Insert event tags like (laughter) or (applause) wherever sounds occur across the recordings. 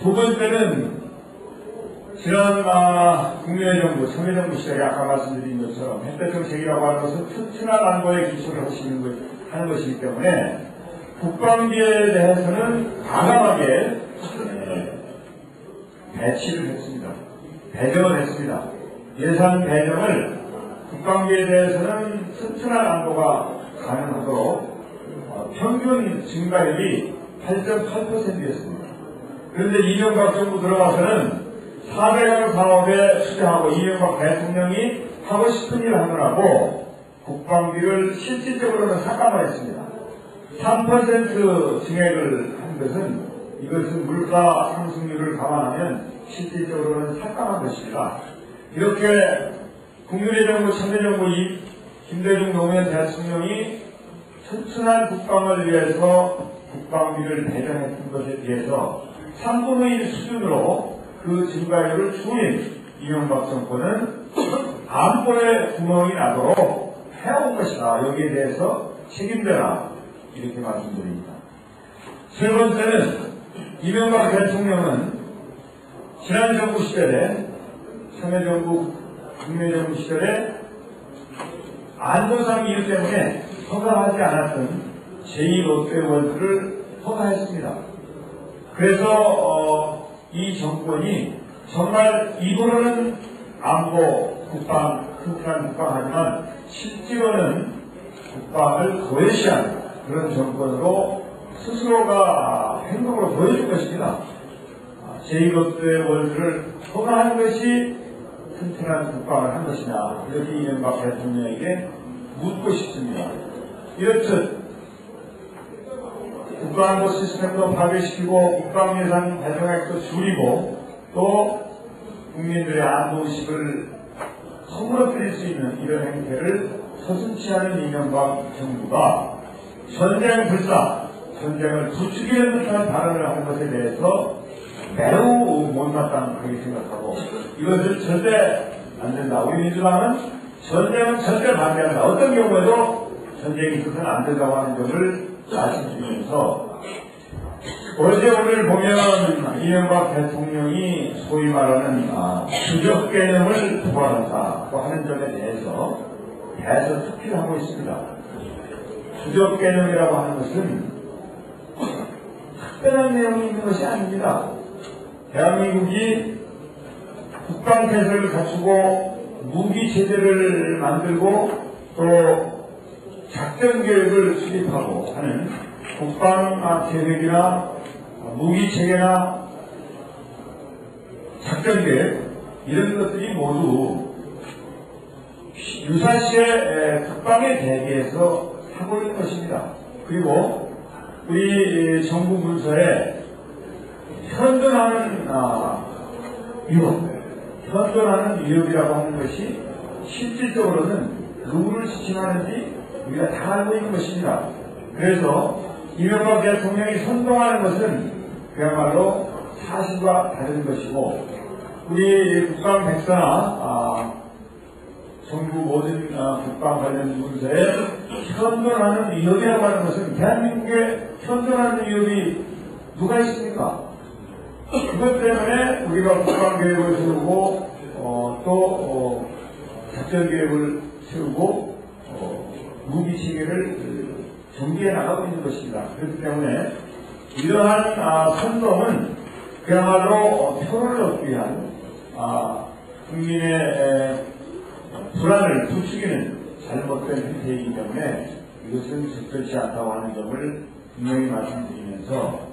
두 번째는 지난 아, 국내 정부, 참여 정부 시절에 아까 말씀드린 것처럼 햇볕 정책이라고 하는 것은 튼튼한 안보에 기초를 하시는 것, 하는 것이기 때문에 국방비에 대해서는 과감하게 예, 배치를 했습니다. 배정을 했습니다. 예산 배정을 국방비에 대해서는 튼튼한 안보가 가능하도록 어, 평균 증가율이 8.8%였습니다. 그런데 이명박 정부 들어가서는 400억 사업에 투자하고 이명박 대통령이 하고 싶은 일을 하느라고 국방비를 실질적으로는 삭감했습니다. 3% 증액을 한 것은 이것은 물가 상승률을 감안하면 실질적으로는 삭감한 것입니다. 이렇게 국민의 정부, 참여정부 이 김대중 노무현 대통령이 튼튼한 국방을 위해서 국방비를 배정했던 것에 비해서 3분의 1 수준으로 그 증가율을 줄인 이명박 정권은 안보에 구멍이 나도록 해온 것이다. 여기에 대해서 책임져라. 이렇게 말씀드립니다. 세 번째는 이명박 대통령은 지난 정부 시절에 참여정부, 국내정부 시절에 안전상 이유 때문에 허가하지 않았던 제2롯데월드를 허가했습니다. 그래서 어, 이 정권이 정말 입으로는 안보, 국방, 튼튼한 국방 하지만 실제로는 국방을 고해시한 그런 정권으로 스스로가 행동으로 보여줄 것입니다. 제2롯데월드를 허가한 것이 튼튼한 국방을 한 것이냐 이렇게 이명박 대통령에게 묻고 싶습니다. 이렇듯 국가안보 시스템도 파괴시키고 국방 예산 발정액도 줄이고 또 국민들의 안보의식을 허물어뜨릴 수 있는 이런 행태를 서슴치 않은 이명박 정부가 전쟁 불사, 전쟁을 부추기는 듯한 발언을 한 것에 대해서 매우 못마땅하게 생각하고 이것을 절대 안 된다. 우리 민주당은 전쟁은 절대 반대한다. 어떤 경우에도 전쟁이 있어서는 안 된다고 하는 점을 말씀드리면서 어제 오늘 보면 이명박 대통령이 소위 말하는 아, 주적 개념을 부활한다고 하는 점에 대해서 대해서 특필 하고 있습니다. 주적 개념이라고 하는 것은 특별한 내용이 있는 것이 아닙니다. 대한민국이 국방 태세를 갖추고 무기 체제를 만들고 또 작전 계획을 수립하고 하는 국방 계획이나 무기 체계나 작전 계획 이런 것들이 모두 유사시에 국방에 대비해서 하고 있는 것입니다. 그리고 우리 정부 문서에 현존하는 아, 위협, 현존하는 위협이라고 하는 것이 실질적으로는 누구를 지칭하는지 우리가 다 알고 있는 것입니다. 그래서 이명박 대통령이 선동하는 것은 그야말로 사실과 다른 것이고 우리 국방 백사나 아, 정부 모든 아, 국방 관련 문서에 현존하는 위협이라고 하는 것은 대한민국에 현존하는 위협이 누가 있습니까? 그것 때문에 우리가 국방 계획을 세우고 어, 또 어, 작전 계획을 세우고 어, 무기 체계를 전개해 나가고 있는 것입니다. 그렇기 때문에 이러한 아, 선동은 그야말로 표를 얻기 위한 아, 국민의 에, 불안을 부추기는 잘못된 행태이기 때문에 이것은 적절치 않다고 하는 점을 분명히 말씀드리면서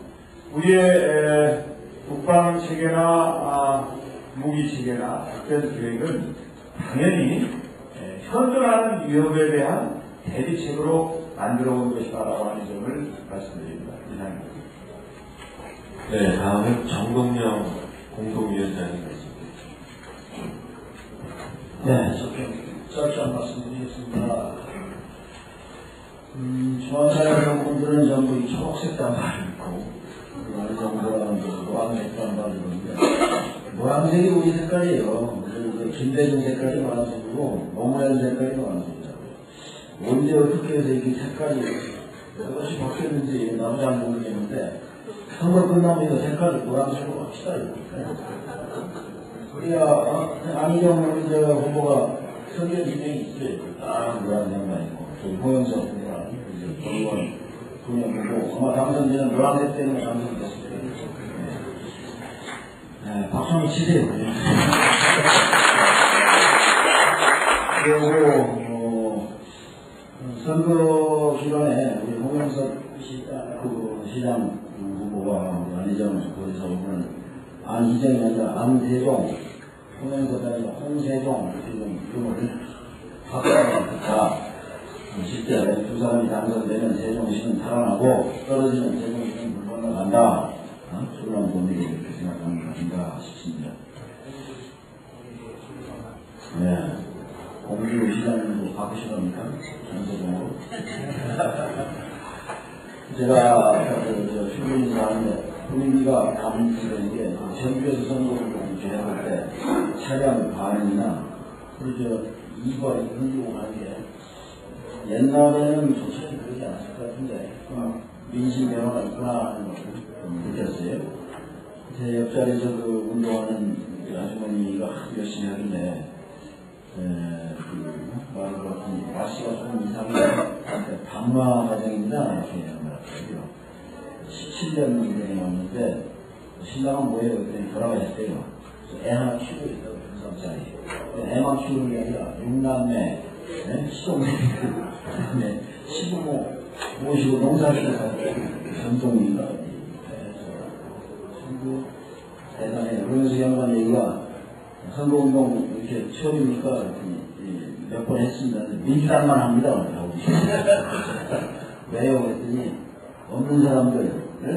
우리의 에, 국방 체계나 아, 무기 체계나 작전 계획은 당연히 에, 현존하는 위협에 대한 대비책으로 만들어 온 것이다라고 하는 점을 말씀드립니다. 이상입니다. 네, 다음은 정동영 공동위원장이겠습니다. 네, 짧게 한 말씀 드리겠습니다. 음, 중앙사회여러분들은 전부 이 초록색 단발을 입고, 그 어느 정도라는 것을 노란색 단발을 입는데, 노란색이 우리 색깔이에요. 그리고 그 김대중 색깔이 노란색이고, 노무현 색깔이 노란색이라고. 언제 어떻게 해서 이게 색깔이, 무엇이 바뀌었는지 나도 잘 모르겠는데, 선거 끝나면 이거 색깔이 노란색으로 합시다. 우리가 어? 안희정 저 후보가 선거 진행이 있어요. 딱 노란색만 있고 저기 호영석 후보가 이제 정의원 분야 보고 아마 당선되는 노란색 때문에 당선됐을 거예요. 네, 박수 한번 치세요. 그리고 어, 선거 기간에 우리 홍영석 그 시장 후보가 안희정 거기서 오늘 안희정이 아니라 안대종 아니라 홍세종 지금 이름을 바꿔놨다. 실제 두 사람이 당선되면 세종시는 탈환하고 떨어지는 세종시는 물 건너간다. 어? 출렁 본인이 이렇게 생각하는 거 아닌가 싶습니다. 네. 공주 시장님도 바꾸시랍니까? 전체적으로. (laughs) 제가 하는데, 분위기가 감지되는 게, 전주에서 선거운동 제안할 때, 차량 반응이나, 그리고 저, 2번 흔들고 가는 게, 옛날에는 솔직히 그러지 않았을 것 같은데, 어, 민심 변화가 있구나 하는 걸좀 느꼈어요. 제 옆자리에서 그 운동하는 그 아주머니가 열심히 하길래, 말 그렇더니, 날씨가 조금 이상해. 방화 과정입니다. 이렇게 같아요. 17년 전에 왔는데, 신랑은 뭐예요? 그랬더니 돌아가 있어요. 그래서 애 하나 키우고 있다고, 두 살짜리. 애만 키우는 게 아니라, 육남매, 시동생들, 그다음에 시부모 모시고 농사를 하고, 전통인가, 전부 대단해요. 그러면서 양반 얘기가 선거운동 이렇게 처음이니까 몇 번 했습니다. 민주당만 합니다. (laughs) 왜요? 그랬더니 없는 사람들 예?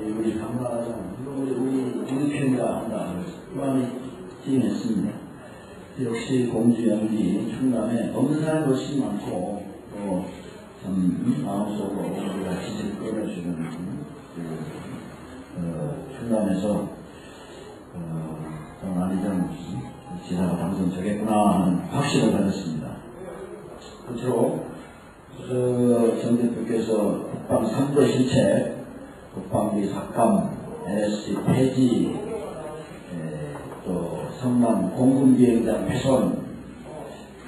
우리 강화하자 우리 우리 우리 편이라 한다. 그만이 지냈습니다. 역시 공주 연기 충남에 없는 사람이 훨씬 많고 또 참 마음속으로 우리가 지지를 끌어주는 그, 어, 충남에서 어, 좀 안희정 지사가 당선되겠구나 하는 확신을 가졌습니다. 끝으로 정 대표께서 국방 3대 실체, 국방비 삭감, NSC 폐지, 에, 또 성남 공군비행장 훼손,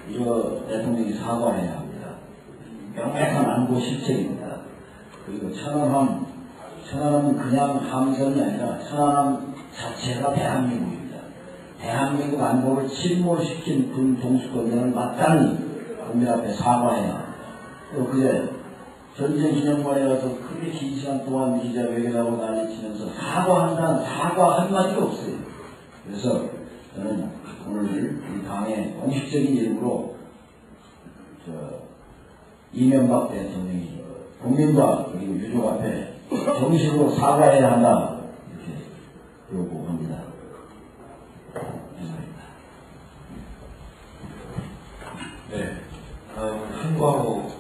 이거 대통령이 사과해야 합니다. 명백한 안보 실책입니다. 그리고 천안함, 천안함은 그냥 함선이 아니라 천안함 자체가 대한민국입니다. 대한민국 안보를 침몰시킨 군 동수권자를 마땅히 국민 앞에 사과해야. 또 그제 전쟁 기념관에 가서 크게 긴 시간 동안 기자회견하고 난리치면서 사과한다는 사과 한마디가 없어요. 그래서 저는 오늘 이 당의 공식적인 이름으로 저 이명박 대통령이 국민과 그리고 유족 앞에 정식으로 사과해야 한다. tomorrow